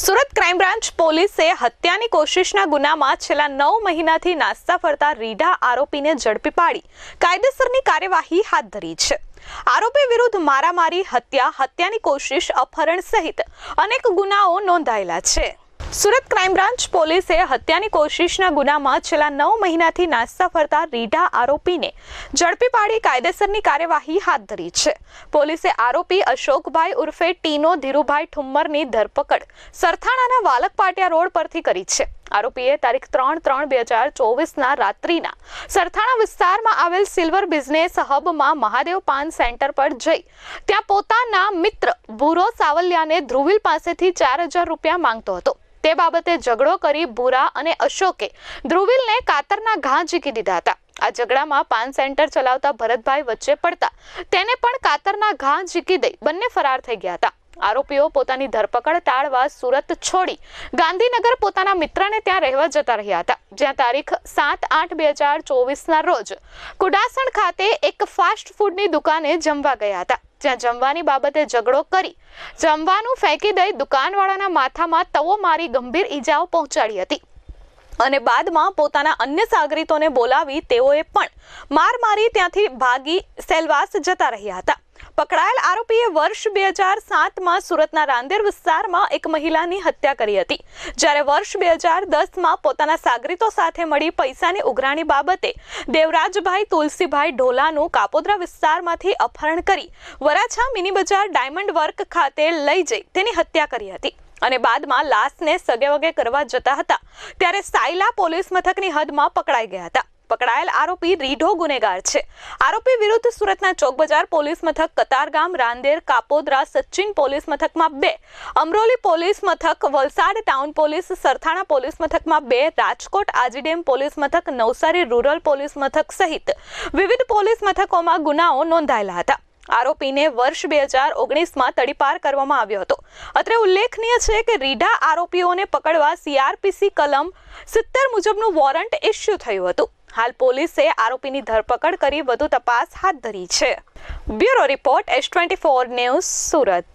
Surat crime branch પોલીસે હત્યાની કોશિશના ગુનામાં છેલ્લા નવ મહિનાથી નાસ્તા ફરતા રીઢા આરોપીને ઝડપી પાડી. કાયદેસરની કાર્યવાહી હાથ ધરી છે. આરોપી વિરુદ્ધ મારામારી, હત્યા, હત્યાની કોશિશ, અપહરણ સહિત અનેક ગુનાઓ નોંધાયેલા છે. સુરત ક્રાઇમ બ્રાન્ચ પોલીસે હત્યાની કોશિશના ગુનામાં છેલ્લા નવ મહિનાથી નાસ્તા ફરતા રીઢા આરોપીને ઝડપી પાડી કાયદેસરની કાર્યવાહી હાથ ધરી છે. પોલીસે આરોપી અશોકભાઈ ઉર્ફે ટીનો ધીરુભાઈ ઠુમ્મરની ધરપકડ સરથાણાના વાલક પાટિયા રોડ પરથી કરી છે. આરોપીએ તારીખ ત્રણ ત્રણ બે હજાર ચોવીસના રાત્રિના સરથાણા વિસ્તારમાં આવેલ સિલ્વર બિઝનેસ હબમાં મહાદેવ પાન સેન્ટર પર જઈ ત્યાં પોતાના મિત્ર ભૂરો સાવલિયાને ધ્રુવિલ પાસેથી ચાર હજાર રૂપિયા માંગતો હતો. તે બાબતે ઝઘડો કરી ભૂરા અને અશોકે ધ્રુવિલને કાતરના ઘા ઝીકી દીધા હતા. આ ઝઘડામાં પાન સેન્ટર ચલાવતા ભરતભાઈ વચ્ચે પડતા તેને પણ કાતરના ઘા ઝીકી દઈ બંને ફરાર થઈ ગયા હતા. આરોપીઓ પોતાની ધરપકડ ટાળવા સુરત છોડી ગાંધીનગર પોતાના મિત્રને ત્યાં રહેવા જતા રહ્યા હતા. જ્યાં તારીખ સાત આઠ બે હજાર ચોવીસના રોજ કુડાસણ ખાતે એક ફાસ્ટ ફૂડની દુકાને જમવા ગયા હતા. જ્યાં જમવાની બાબતે ઝઘડો કરી જમવાનું ફેંકી દઈ દુકાનવાળાના માથામાં તવો મારી ગંભીર ઈજાઓ પહોંચાડી હતી. અને બાદમાં પોતાના અન્ય સાગરીતોને બોલાવી તેઓએ પણ માર મારી ત્યાંથી ભાગી સેલવાસ જતા રહ્યા હતા. પકડાયેલ આરોપીએ વર્ષ બે હજાર સાતમાં સુરતના રાંદેર વિસ્તારમાં એક મહિલાની હત્યા કરી હતી. જ્યારે વર્ષ બે હજાર દસમાં પોતાના સાગરીતો સાથે મળી પૈસાની ઉઘરાણી બાબતે દેવરાજભાઈ તુલસીભાઈ ઢોલાનું કાપોદ્રા વિસ્તારમાંથી અપહરણ કરી Varachha mini Bazaar diamond work ખાતે લઈ જઈ તેની હત્યા કરી હતી અને બાદમાં લાશને સગે વગે કરવા જતા હતા. ત્યારે સાયલા પોલીસ મથકની હદમાં પકડાઈ ગયા હતા. પકડાયેલ આરોપી રીઢો ગુનેગાર છે. આરોપી વિરુદ્ધ સુરતના ચોક બજાર પોલીસ મથક કતારગામ રાંદેર, કાપોદરા, સચિન પોલીસ મથકમાં બે, અમરોલી પોલીસ મથક, Valsad town police, Sarthana police મથકમાં બે, રાજકોટ આજીડેમ પોલીસ મથક, નવસારી રૂરલ પોલીસ મથક સહિત વિવિધ પોલીસ મથકોમાં ગુનાઓ નોંધાયેલા હતા. આરોપીને વર્ષ બે હજાર ઓગણીસમાં તડીપાર કરવામાં આવ્યો હતો. અત્રે ઉલ્લેખનીય છે કે રીઢા આરોપીઓને પકડવા સીઆરપીસી કલમ સિત્તેર મુજબનું વોરંટ ઇસ્યુ થયું હતું. હાલ પોલીસે આરોપીની ધરપકડ કરી, વધુ તપાસ હાથ ધરી છે. Bureau report S twenty four news, Surat.